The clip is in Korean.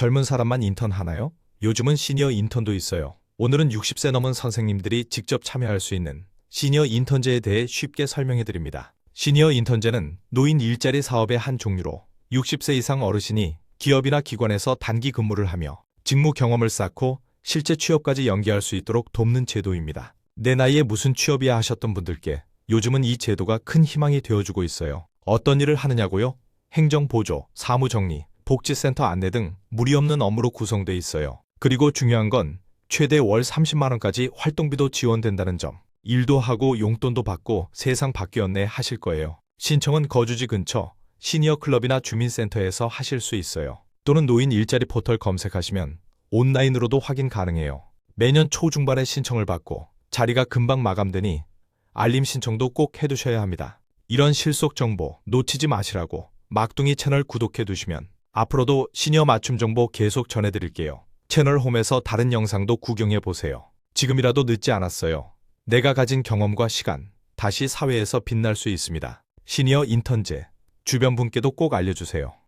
젊은 사람만 인턴 하나요? 요즘은 시니어 인턴도 있어요. 오늘은 60세 넘은 선생님들이 직접 참여할 수 있는 시니어 인턴제에 대해 쉽게 설명해 드립니다. 시니어 인턴제는 노인 일자리 사업의 한 종류로 60세 이상 어르신이 기업이나 기관에서 단기 근무를 하며 직무 경험을 쌓고 실제 취업까지 연계할 수 있도록 돕는 제도입니다. 내 나이에 무슨 취업이야 하셨던 분들께 요즘은 이 제도가 큰 희망이 되어주고 있어요. 어떤 일을 하느냐고요? 행정보조, 사무정리, 복지센터 안내 등 무리 없는 업무로 구성돼 있어요. 그리고 중요한 건 최대 월 30만 원까지 활동비도 지원된다는 점. 일도 하고 용돈도 받고 세상 바뀌었네 하실 거예요. 신청은 거주지 근처 시니어 클럽이나 주민센터에서 하실 수 있어요. 또는 노인 일자리 포털 검색하시면 온라인으로도 확인 가능해요. 매년 초중반에 신청을 받고 자리가 금방 마감되니 알림 신청도 꼭 해두셔야 합니다. 이런 실속 정보 놓치지 마시라고 막둥이 채널 구독해 두시면 앞으로도 시니어 맞춤 정보 계속 전해드릴게요. 채널 홈에서 다른 영상도 구경해 보세요. 지금이라도 늦지 않았어요. 내가 가진 경험과 시간, 다시 사회에서 빛날 수 있습니다. 시니어 인턴제, 주변 분께도 꼭 알려주세요.